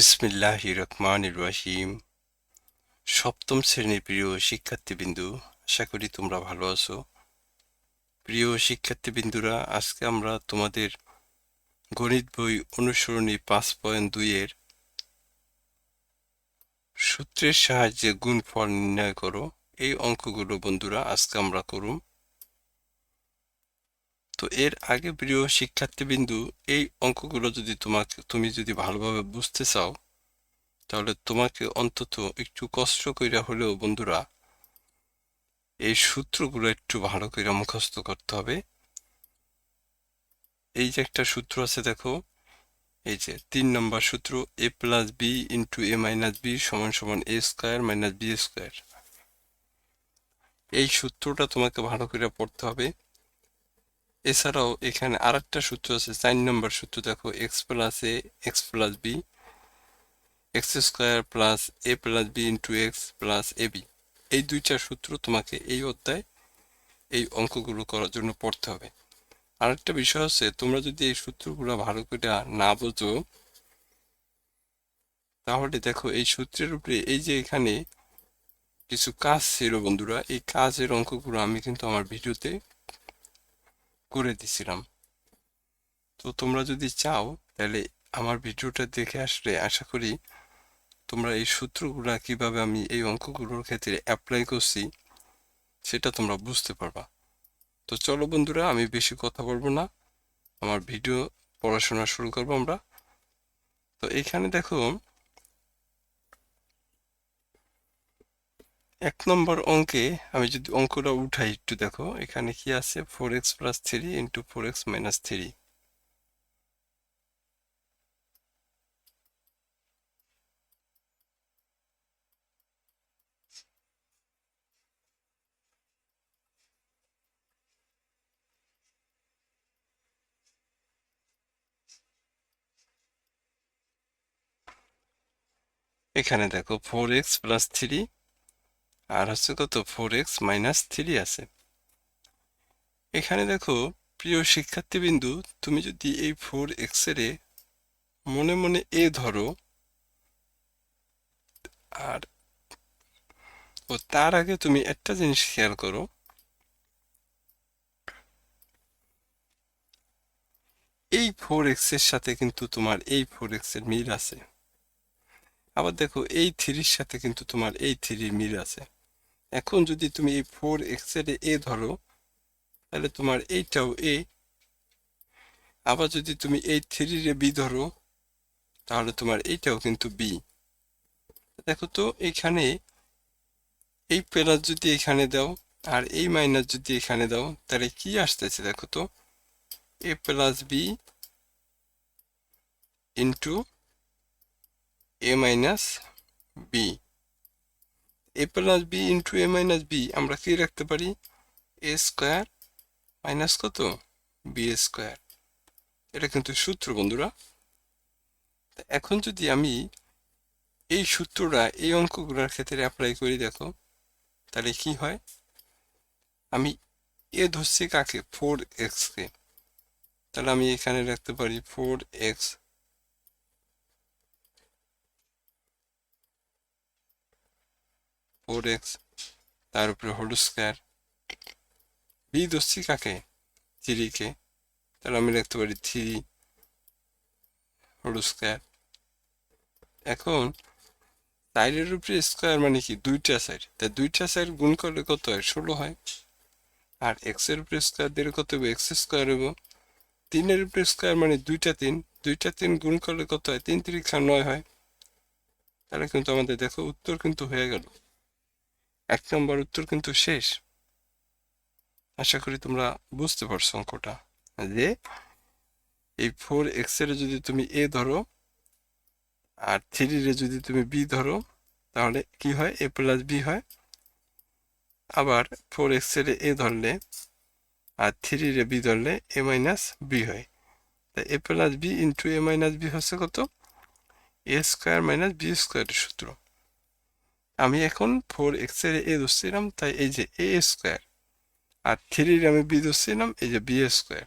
বিসমিল্লাহ রহমান রহিম সপ্তম শ্রেণির প্রিয় শিক্ষার্থীবৃন্দু, আশা করি তোমরা ভালো আছো। প্রিয় শিক্ষার্থীবৃন্দুরা, আজকে আমরা তোমাদের গণিত বই অনুসরণী পাঁচ পয়েন্ট দুইয়ের সূত্রের সাহায্যে গুণফল নির্ণয় করো। এই অঙ্কগুলো বন্ধুরা আজকে আমরা করুম। তো এর আগে প্রিয় শিক্ষার্থীবিন্দু, এই অঙ্কগুলো যদি তোমাকে, তুমি যদি ভালোভাবে বুঝতে চাও, তাহলে তোমাকে অন্তত একটু কষ্ট কইরা হলেও বন্ধুরা, এই সূত্রগুলো একটু ভালো করে মুখস্থ করতে হবে। এই যে একটা সূত্র আছে দেখো, এই যে তিন নম্বর সূত্র, A plus B into A minus B সমান সমান A square minus B square. এই সূত্রটা তোমাকে ভালো করে পড়তে হবে। এছাড়াও এখানে আর একটা সূত্র আছে, চার নম্বর সূত্র, দেখো X plus A X plus B X square plus A plus B into X plus A B এই দুইটা সূত্র তোমাকে এই অধ্যায় এই অঙ্কগুলো করার জন্য পড়তে হবে। আরেকটা বিষয় হচ্ছে, তোমরা যদি এই সূত্রগুলো ভালো করে না বোঝো, তাহলে দেখো এই সূত্রের উপরে এই যে এখানে কিছু কাজ ছিল বন্ধুরা, এই কাজের অঙ্কগুলো আমি কিন্তু আমার ভিডিওতে করে দিছিলাম। তো তোমরা যদি চাও, তাহলে আমার ভিডিওটা দেখে আসলে আশা করি তোমরা এই সূত্রগুলো কীভাবে আমি এই অঙ্কগুলোর ক্ষেত্রে অ্যাপ্লাই করছি, সেটা তোমরা বুঝতে পারবা। তো চলো বন্ধুরা, আমি বেশি কথা বলব না। আমার ভিডিও পড়াশোনা শুরু করব আমরা। তো এখানে দেখো এক নম্বর অঙ্কে আমি যদি অঙ্কটা উঠাই একটু দেখো, এখানে কি আছে? Four X plus three into four X minus three এখানে দেখো ফোর এক্স প্লাস থ্রি আর হচ্ছে কত? ফোর এক্স মাইনাস থ্রি আছে। এখানে দেখো, প্রিয় শিক্ষার্থীবিন্দু, তুমি যদি এই ফোর এক্সের মনে মনে এ ধরো, আর ও তার আগে তুমি একটা জিনিস খেয়াল করো। এই ফোর এক্সের সাথে কিন্তু তোমার এই ফোর এক্সের মিল আছে। আবার দেখো, এই থ্রির সাথে কিন্তু তোমার এই থ্রির মিল আছে। এখন যদি তুমি এই ফোর এক্সের এ ধরো, তাহলে তোমার এইটাও এ আবার যদি তুমি এই থ্রির বি ধরো, তাহলে তোমার এইটাও কিন্তু বি দেখো তো, এখানে এই প্লাস যদি এখানে দাও আর এই মাইনাস যদি এখানে দাও, তাহলে কি আসতেছে দেখো তো? A plus B into A minus B A plus B into A minus B, আমরা কি রাখতে পারি? এ স্কোয়ার মাইনাস কত? B square. এটা কিন্তু সূত্র, বন্ধুরা। এখন যদি আমি এই সূত্রটা, এই অঙ্কগুলোর ক্ষেত্রে অ্যাপ্লাই করি, দেখো, তাহলে কি হয়? আমি এ ধরছি কাকে? ফোর এক্সকে তাহলে আমি এখানে রাখতে পারি ফোর এক্স ফোর তার উপরে হোল বি ধরছি কাকে থ্রিকে তাহলে আমি লিখতে পারি থ্রি হোল এখন সাইডের উপরে স্কোয়ার মানে কি? দুইটা সাইড। তা দুইটা সাইড গুণ করলে কত হয়? ষোলো হয়। আর এক্সের উপরে স্কোয়ার দিলে কত হবে? এক্স স্কোয়ার হইব তিনের উপরে স্কোয়ার মানে দুইটা তিন। দুইটা তিন গুণ করলে কত হয়? তিন তিরিক্ষা নয় হয়। তাহলে কিন্তু আমাদের দেখো উত্তর কিন্তু হয়ে গেল। এক নম্বর উত্তর কিন্তু শেষ। আশা করি তোমরা বুঝতে পারছ অঙ্কটা। যে এই ফোর এক্সের যদি তুমি এ ধরো আর থ্রি রে যদি তুমি বি ধরো, তাহলে কি হয়? এ প্লাস বি হয়। আবার ফোর এক্সের এ ধরলে আর থ্রি রে বি ধরলে এ মাইনাস বি হয়। তা A plus B into A minus B হচ্ছে কত? এ স্কোয়ার মাইনাস বি স্কোয়ারের সূত্র। আমি এখন ফোর এক্সের এ ধরছিলাম, তাই এই যে এ স্কোয়ার আর থ্রির আমি বি ধরছিলাম, এই যে বি স্কোয়ার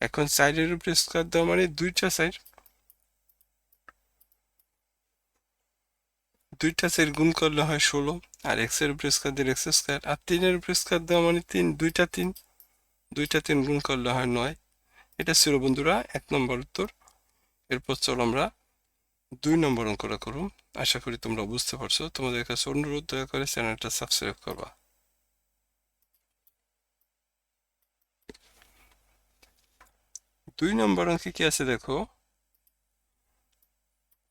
এখন সাইডের উপরে স্কোয়ার দেওয়া মানে দুইটা সাইড দুইটা সেট গুণ করলে হয় ষোলো, আর এক্সের উপরে স্কোয়ার দিলে এক্স স্কোয়ার আর তিনের উপরে স্কোয়ার দেওয়া মানে তিন, দুইটা তিন দুইটা তিন গুণ করলে হয় নয়। এটা ছিল বন্ধুরা, এক নম্বর উত্তর। এরপর চলো আমরা দুই নম্বর অঙ্কটা করুন। আশা করি তোমরা বুঝতে পারছ। তোমাদের কাছে অনুরোধ দয়া করে চ্যানেলটা সাবস্ক্রাইব করবা। দুই নম্বর অঙ্কে কি আছে দেখো?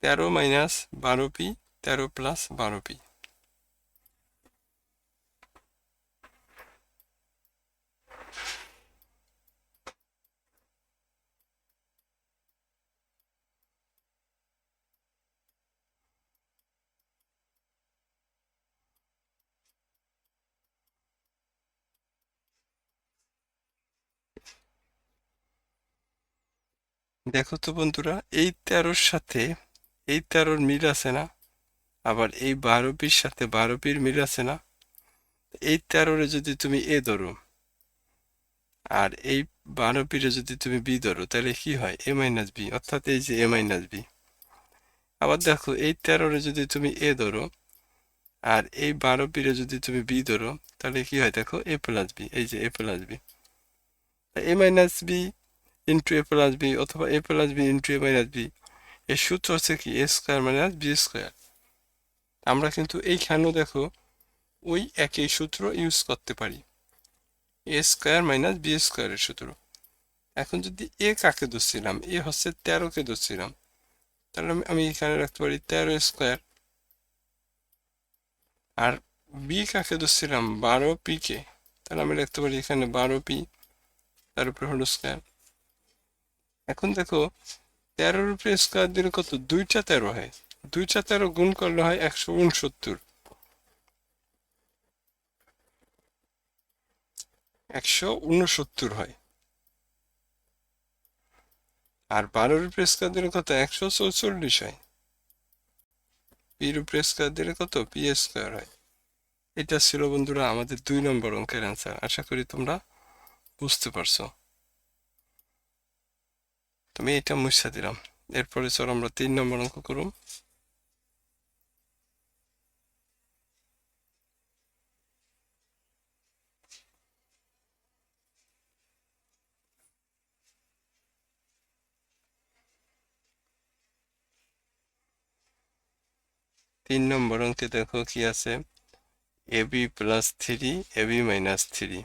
তেরো মাইনাস বারো পি, তেরো প্লাস বারো পি। দেখো তো বন্ধুরা, এই তেরোর সাথে, এই তেরোর মিল আছে না? আবার এই বারো পির সাথে বারো পির মিল আছে না? এই তেরোরে যদি তুমি এ ধরো, আর এই বারো পিরে যদি তুমি বি ধরো, তাহলে কি হয়? এ মাইনাস বি, অর্থাৎ এই যে এ মাইনাস বি। আবার দেখো, এই তেরোরে যদি তুমি এ ধরো, আর এই বারো পিরে যদি তুমি বি ধরো, তাহলে কি হয়? দেখো, এ প্লাস বি, এই যে A plus B. A minus B into A plus B অথবা A plus B into A minus B এর সূত্র হচ্ছে কি? A square minus B square আমরা কিন্তু এইখানেও দেখো, ওই একই সূত্র ইউজ করতে পারি। এ স্কোয়ার মাইনাস বি স্কোয়ারের সূত্র। এখন যদি এ কাকে ধরছিলাম? এ হচ্ছে তেরোকে ধরছিলাম। তাহলে আমি- এখানে রাখতে পারি তেরো স্কোয়ার আর বি কাকে ধরছিলাম? বারো পি কে। তাহলে আমি রাখতে পারি এখানে বারো পি তার উপরে হলো স্কোয়ার এখন দেখো, তেরোর উপরে স্কোয়ার দিলে কত? দুইটা তেরো হয়। দুইটা তেরো গুণ করলে হয় একশো উনসত্তর। একশো উনসত্তর হয়। আর বারোর উপরে স্কোয়ার দিলে কত? একশো চৌচল্লিশ হয়। পির উপরে স্কোয়ার দিলে কত? পি স্কোয়ার হয়। এটা ছিল বন্ধুরা আমাদের দুই নম্বর অঙ্কের অ্যান্সার আশা করি তোমরা বুঝতে পারছ। তুমি এটা মুছা দিলাম। এরপরে চলো আমরা তিন নম্বর অঙ্ক করুম তিন নম্বর অঙ্কে দেখো কি আছে? A B plus three, A B minus three.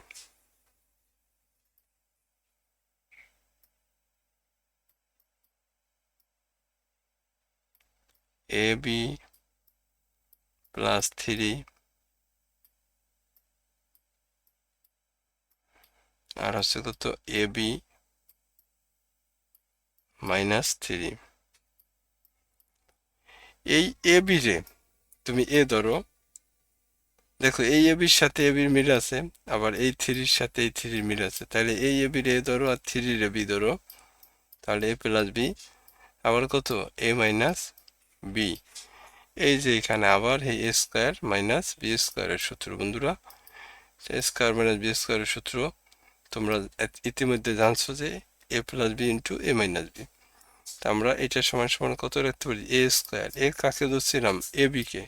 A B plus three আর হচ্ছে কত এ বি মাইনাস থ্রি এই এ বি রে তুমি এ ধরো। দেখো, এই এ বির সাথে এ বির মিল আছে, আবার এই থ্রির সাথে এই থ্রির মিল আছে। তাহলে এই এ বির এ ধরো আর থ্রির এ বি ধরো। তাহলে এ প্লাস বি আবার কত? এ মাইনাস বি এই যে এখানে আবার এই এ স্কোয়ার মাইনাস বি স্কোয়ারের সূত্র, বন্ধুরা। এ স্কোয়ার মাইনাস বি স্কোয়ারের সূত্র তোমরা ইতিমধ্যে জানছো যে A plus B into A minus B তা আমরা এটা সমান সমান কত রাখতে পারি? এ স্কোয়ার এ কাকে ধরছিলাম? A B K.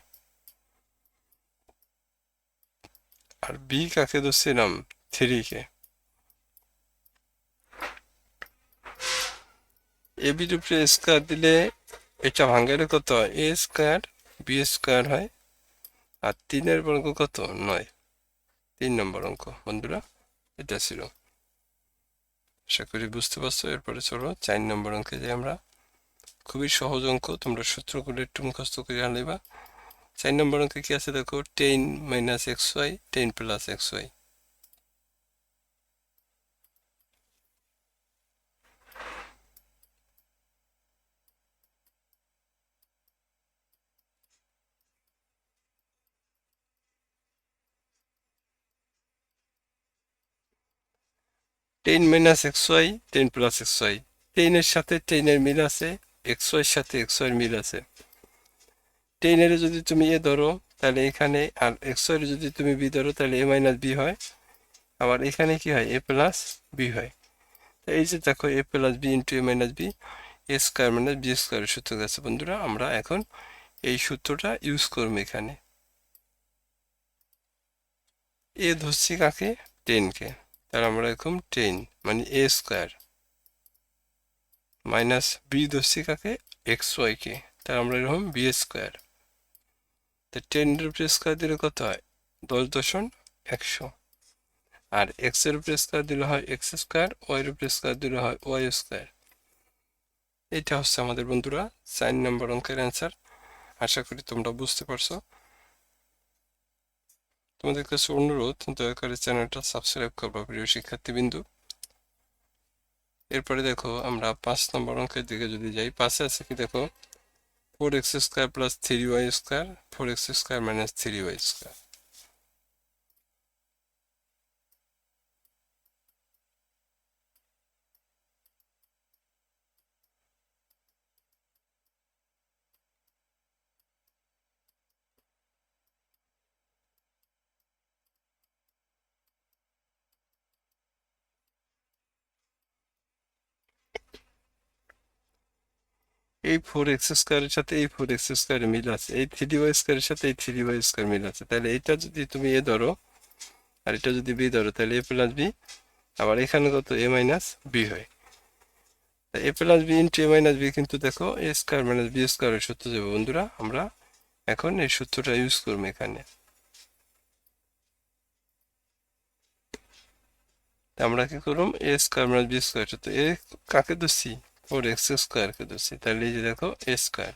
R B কাকে ধরছিলাম? থ্রি কে। এ বির উপরে স্কোয়ার দিলে এটা ভাঙালে কত? এ স্কোয়ার বি স্কোয়ার হয়। আর তিনের বর্গ কত? নয়। তিন নম্বর অঙ্ক। বন্ধুরা, এটা ছিল। আশা করি বুঝতে পারছ। এরপরে চলো চার নম্বর অঙ্কে যে আমরা। খুবই সহজ অঙ্ক, তোমরা সূত্রগুলো একটু মুখস্থ করে আনলেবা চার নম্বর অঙ্কে কি আছে দেখো? Ten minus X Y ten plus X Y ten minus X Y, ten plus X Y. টেনের সাথে টেনের মিল আছে, এক্স ওয়াইয়ের সাথে এক্স ওয়াইয়ের মিল আছে। টেনের যদি তুমি এ ধরো, তাহলে এখানে আর এক্স ওয়াইয়ের যদি তুমি বি ধরো, তাহলে এ মাইনাস বি হয়। আবার এখানে কি হয়? এ প্লাস বি হয়। তো এই যে দেখো, A plus B into A minus B, A square minus B স্কোয়ারের সূত্র আছে বন্ধুরা, আমরা এখন এই সূত্রটা ইউজ করব এখানে। এ ধরছি কাকে? টেনকে। তাহলে আমরা এরকম টেন মানে এ স্কোয়ার মাইনাস বি ধরছি কাকে এক্স ওয়াইকে তাহলে আমরা এরকম বি স্কোয়ার তো টেনের উপরে স্কোয়ার দিলে কত হয়? দশ দশন একশো, আর এক্সের উপরে স্কোয়ার দিলে হয় এক্স স্কোয়ার ওয়াই এর উপরে স্কোয়ার দিলে হয় ওয়াই স্কোয়ার এটা হচ্ছে আমাদের বন্ধুরা চার নম্বর অঙ্কের অ্যান্সার আশা করি তোমরা বুঝতে পারছ। তোমাদের কাছে অনুরোধ, দয়া করে চ্যানেলটা সাবস্ক্রাইব করবা প্রিয় শিক্ষার্থীবৃন্দু। এরপরে দেখো, আমরা পাঁচ নম্বর অঙ্কের দিকে যদি যাই, পাশে আছে কি দেখো? Four X square plus three Y square four X square minus three Y square এই ফোর এক্স স্কোয়ারের সাথে এই ফোর এক্স স্কোয়ারের মিল আছে, এই থ্রি ওয়াই স্কোয়ারের সাথে এই থ্রি ওয়াই স্কোয়ার মিল আছে। তাহলে এটা যদি তুমি এ ধরো, আর এটা যদি বি ধরো, তাহলে এ প্লাস বি আবার এখানে কত? এ মাইনাস বি হয়। A plus B into A minus B কিন্তু দেখো এ স্কোয়ার মাইনাস বি স্কোয়ারের সূত্র যাবে বন্ধুরা। আমরা এখন এই সূত্রটা ইউজ করব এখানে। তা আমরা কি করলাম A square minus B square সূত্র। এ কাকে ধরছি? ফোর এক্স স্কোয়ারকে ধরছি তাহলে এই যে দেখো A square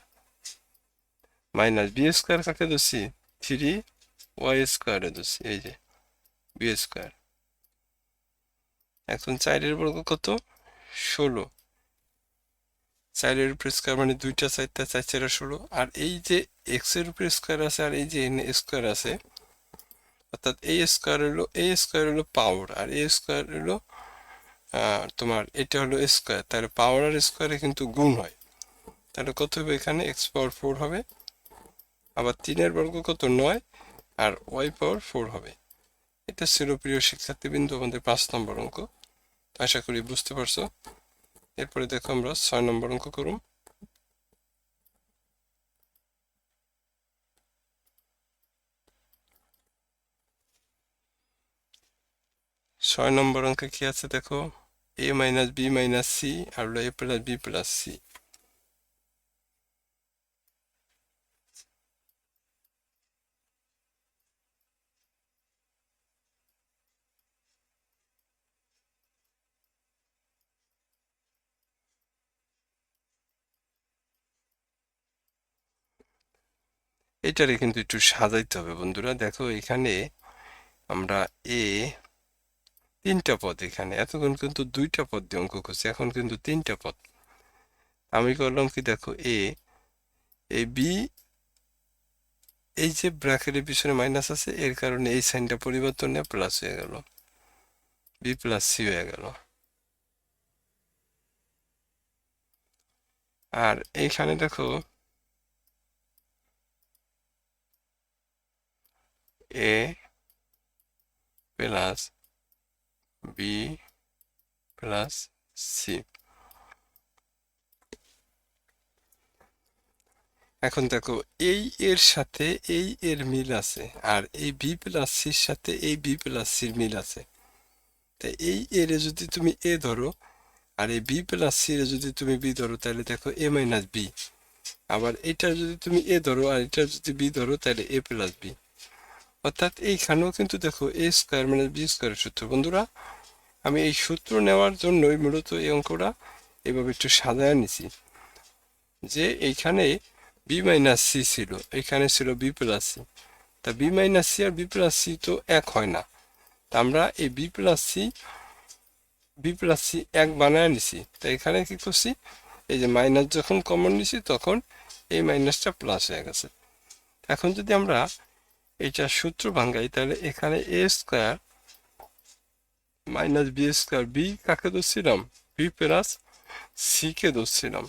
minus B square কাকে ধরছি থ্রি ওয়াই স্কোয়ারে ধরছি এই যে বি স্কোয়ার এখন চারের বর্গ কত ষোলো চারের উপরে স্কোয়ার মানে দুইটা চারটা চার চারা ষোলো আর এই যে এক্সের উপরে স্কোয়ার আছে আর এই যে এন স্কোয়ার আছে অর্থাৎ এই স্কোয়ার হলো এই স্কোয়ার হলো পাওয়ার আর এই স্কোয়ার হলো তোমার এটা হলো স্কোয়ার তাহলে পাওয়ার আর স্কোয়ারে কিন্তু গুণ হয়। তাহলে কত হবে এখানে? এক্স পাওয়ার ফোর হবে। আবার তিনের বর্গ কত? নয়। আর ওয়াই পাওয়ার ফোর হবে। এটা ছিল প্রিয় শিক্ষার্থীবৃন্দ, আমাদের পাঁচ নম্বর অঙ্ক। আশা করি বুঝতে পারছ। এরপরে দেখো আমরা ছয় নম্বর অঙ্ক করুন। ছয় নম্বর অঙ্কে কি আছে দেখো? A minus B minus C R A plus B plus C এটারে কিন্তু একটু সাজাইতে হবে বন্ধুরা। দেখো এখানে আমরা এ তিনটা পদ এখানে। এতক্ষণ কিন্তু দুইটা পদ দিয়ে অঙ্ক করছি, এখন কিন্তু তিনটা পদ। আমি করলাম কি দেখো এ এ বি এই যে ব্র্যাকেটের পিছনে মাইনাস আছে, এর কারণে এই সাইনটা পরিবর্তন নিয়ে প্লাস হয়ে গেল। বি প্লাস সি হয়ে গেল। আর এইখানে দেখো A plus B plus C এখন দেখো, এই এর সাথে এই এর মিল আছে, আর এই বি প্লাস সির সাথে এই বি প্লাস সির মিল আছে। তাই এই এর যদি তুমি এ ধরো, আর এই বি প্লাস সি এর যদি তুমি বি ধরো, তাহলে দেখো এ মাইনাস বি আবার এটার যদি তুমি এ ধরো, আর এটার যদি বি ধরো, তাহলে এ প্লাস বি অর্থাৎ এইখানেও কিন্তু দেখো এ স্কোয়ার মাইনাস বি স্কোয়ারের সূত্র। বন্ধুরা আমি এই সূত্র নেওয়ার জন্যই মূলত এই অঙ্কটা এভাবে একটু সাজায় নিছি। যে এইখানে বি মাইনাস সি ছিল, এখানে ছিল বি প্লাস সি তা বি মাইনাস সি আর বি প্লাস সি তো এক হয় না। তা আমরা এই B plus C B plus C এক বানায় নিছি। তা এখানে কি করছি? এই যে মাইনাস যখন কমন নিছি, তখন এই মাইনাসটা প্লাস হয়ে গেছে। এখন যদি আমরা এটা সূত্র ভাঙ্গাই তাহলে এখানে A square minus B square B কাকে ধরছিলাম? বি প্লাস সি কে ধরছিলাম?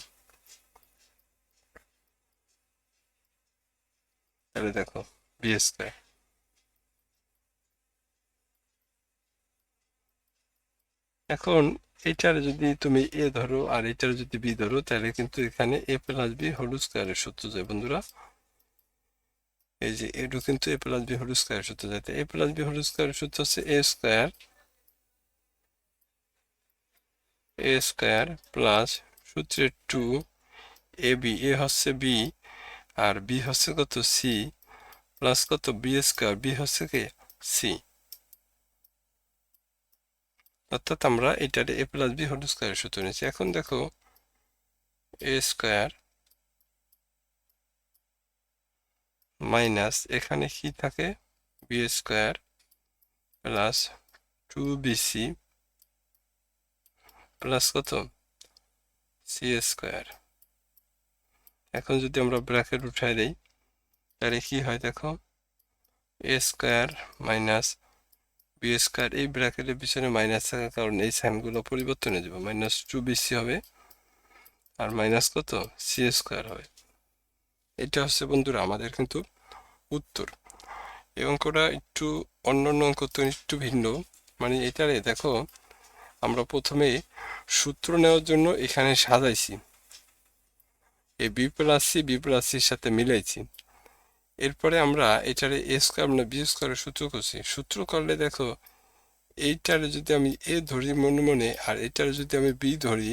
তাহলে দেখো, বি স্কোয়ার। এখন এটার যদি তুমি এ ধরো আর এটার যদি বি ধরো, তাহলে কিন্তু এখানে এ প্লাস বি হোল স্কোয়ারের সূত্র যায় বন্ধুরা। এই যে এটু কিন্তু A plus B whole square সূত্র যাতে A plus B whole square সূত্র হচ্ছে A square A square plus সূত্রের টু, এ বি, এ হচ্ছে বি, আর বি হচ্ছে কত সি, প্লাস কত বি স্কোয়ার, বি হচ্ছে কি? সি। অর্থাৎ আমরা এটারে A plus B whole square সূত্র নিয়েছি। এখন দেখো, এ স্কোয়ার মাইনাস এখানে কি থাকে? B square plus two B C plus কত? সি স্কোয়ার এখন যদি আমরা ব্র্যাকেট উঠাই দেই, তাহলে কি হয় দেখো? A square minus B square এই ব্র্যাকেটের পিছনে মাইনাস থাকার কারণে এই সাইনগুলো পরিবর্তন হয়ে যাবে। মাইনাস টু বিসি হবে, আর মাইনাস কত? সি স্কোয়ার হবে। এটা হচ্ছে বন্ধুরা আমাদের কিন্তু উত্তর। এই অঙ্কটা একটু অন্য অন্য অঙ্ক তো একটু ভিন্ন। মানে এটারে দেখো আমরা প্রথমে সূত্র নেওয়ার জন্য এখানে সাজাইছি। এই B plus C, B plus সির সাথে মিলাইছি। এরপরে আমরা এটারে এ স্কোয়ার মানে বি স্কোয়ারের সূত্র করছি। সূত্র করলে দেখো, এইটারে যদি আমি এ ধরি মনে মনে আর এটারে যদি আমি বি ধরি,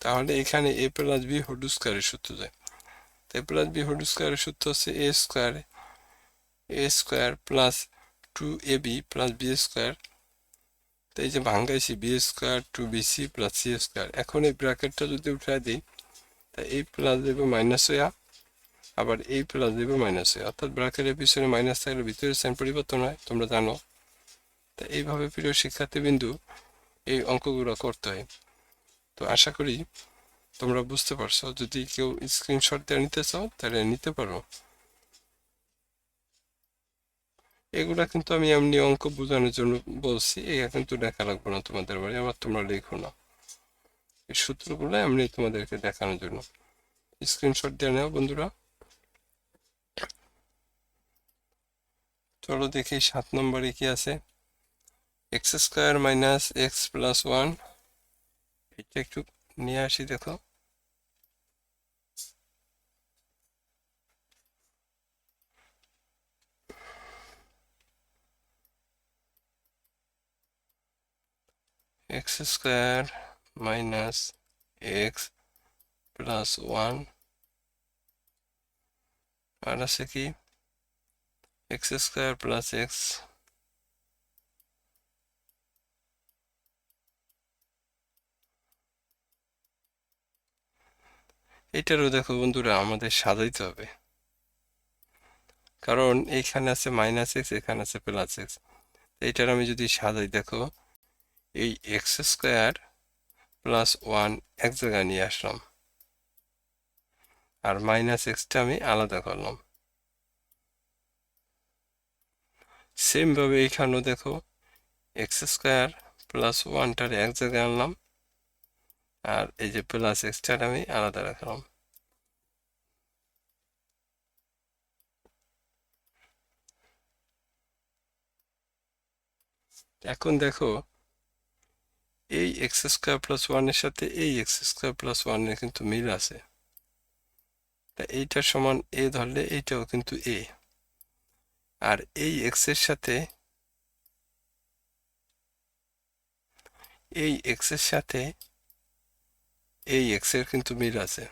তাহলে এখানে এ প্লাস বি হোল স্কোয়ারের সূত্র যায়। এ প্লাস বি হোল স্কোয়ারের সূত্র হচ্ছে A square A square plus two A B plus B square তো এই যে ভাঙ্গাইছি B square two B C plus C square, এখন এই ব্র্যাকেটটা যদি উঠাই দিই, তা এই প্লাস দেবে মাইনাস হইয়া আবার এই প্লাস দেবে মাইনাস হয়ে অর্থাৎ ব্র্যাকেটের পিছনে মাইনাস থাকলে ভিতরে সাইন পরিবর্তন হয়, তোমরা জানো। তা এইভাবে প্রিয় শিক্ষার্থীবিন্দু এই অঙ্কগুলো করতে হয়। তো আশা করি তোমরা বুঝতে পারছ, যদি কেউ স্ক্রিনশট দিয়ে নিতে চাও, তাহলে নিতে পারো। এগুলা কিন্তু আমি এমনি অঙ্ক বোঝানোর জন্য বলছি এটা কিন্তু দেখা লাগবে না তোমাদের বাড়ি, আবার তোমরা লেখো না। এই সূত্রগুলো এমনি তোমাদেরকে দেখানোর জন্য। স্ক্রিনশট দিয়ে নাও বন্ধুরা। চলো দেখি সাত নম্বরে কি আছে। X square minus X plus one এটা একটু নিয়ে আসি দেখো। X square minus X plus one আর আছে কি? এক্স স্কোয়ার এটারও দেখো বন্ধুরা, আমাদের সাজাইতে হবে। কারণ এইখানে আছে মাইনাস এক্স এখানে আছে প্লাস এক্স এইটার আমি যদি সাজাই, দেখো এই এক্স স্কোয়ার প্লাস ওয়ান এক জায়গায় নিয়ে আসলাম। আর মাইনাস এক্সটা আমি আলাদা করলাম। সেমভাবে এইখানেও দেখো এক্স স্কোয়ার প্লাস ওয়ানটার এক জায়গায় আনলাম। আর এই যে প্লাস এক্সটার আমি আলাদা রাখলাম। এখন দেখো এই এক্স স্কোয়ার প্লাস ওয়ানের সাথে এই এক্স স্কোয়ার প্লাস ওয়ানের কিন্তু মিল আছে। তা এইটার সমান এ ধরলে এইটাও কিন্তু এ আর এই এক্সের সাথে, এই এক্সের সাথে এই এক্সের কিন্তু মিল আছে।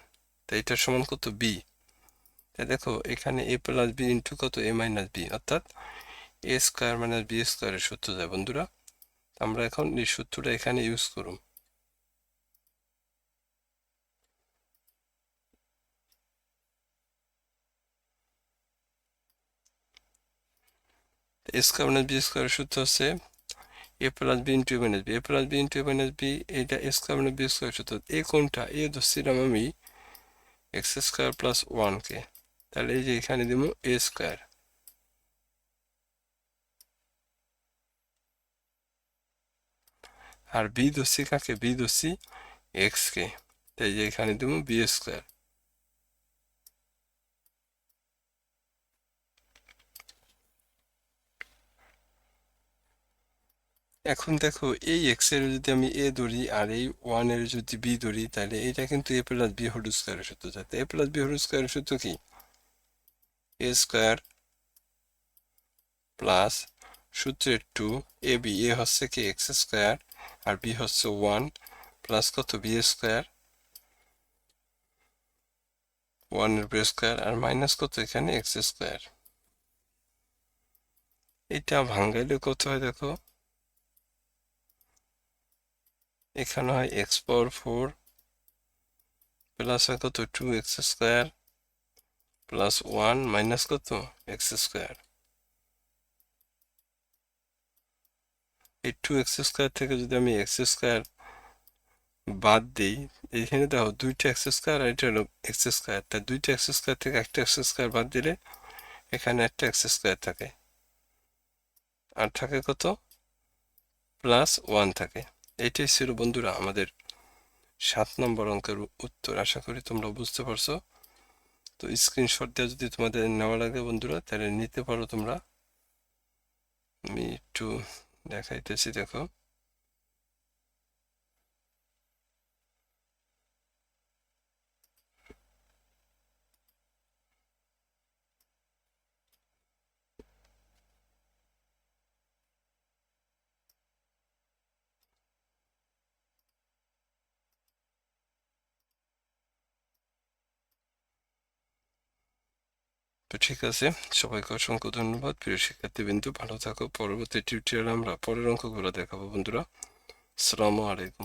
তা এটার সমান কত বি তা দেখো, এখানে এ প্লাস বি ইন্টু কত এ মাইনাস বি অর্থাৎ এ স্কোয়ার মাইনাস বি স্কোয়ারের সূত্র যায় বন্ধুরা। আমরা এখন এই সূত্রটা এখানে ইউজ করুন। এ স্কোয়ার মাইনাস বি স্কোয়ারের সূত্র হচ্ছে A plus B into minus B A plus B into minus B এইটা A square minus B square সূত্র। এ কোনটা? এ ধরছিলাম আমি এক্স স্কোয়ার প্লাস ওয়ানকে তাহলে এই যে এখানে দিব এ স্কোয়ার আর বি ধরছি কাকে? বি ধরছি এক্স কে। তাই যে এখানে দেবো বি স্কোয়ার এখন দেখো, এই এক্সের যদি আমি এ ধরি আর এই ওয়ানের যদি বি ধরি, তাহলে এটা কিন্তু এ প্লাস বি হোল স্কোয়ারের সূত্র। যাতে এ প্লাস বি হোল স্কোয়ারের সূত্র কি? এ স্কোয়ার প্লাস সূত্রের টু এ বি এ হচ্ছে কি এক্স স্কোয়ার আর বি হচ্ছে ওয়ান প্লাস কত? বি স্কোয়ার ওয়ানের বি স্কোয়ার আর মাইনাস কত এখানে? এক্স স্কোয়ার এটা ভাঙ্গাইলে কত হয় দেখো? এখানে হয় এক্স পাওয়ার ফোর প্লাস হয় কত? Two X square plus one minus কত? এক্স স্কোয়ার এই টু এক্স স্কোয়ার থেকে যদি আমি এক্স স্কোয়ার বাদ দিই, এখানে দেখো দুইটা এক্স স্কোয়ার আর এটা হলো এক্স স্কোয়ার তা দুইটা এক্স স্কোয়ার থেকে একটা এক্স স্কোয়ার বাদ দিলে এখানে একটা এক্স স্কোয়ার থাকে। আর থাকে কত? প্লাস ওয়ান থাকে। এটাই ছিল বন্ধুরা আমাদের সাত নম্বর অঙ্কের উত্তর। আশা করি তোমরা বুঝতে পারছ। তো স্ক্রিনশট দেওয়া যদি তোমাদের নেওয়া লাগে বন্ধুরা, তাহলে নিতে পারো তোমরা। আমি একটু দেখাইতেছি দেখো। তো ঠিক আছে, সবাইকে অসংখ্য ধন্যবাদ। প্রিয় শিক্ষার্থীবৃন্দু, ভালো থাকো। পরবর্তী টিউটোরিয়ালে আমরা পরের অঙ্কগুলো দেখাবো বন্ধুরা। আসসালামু আলাইকুম।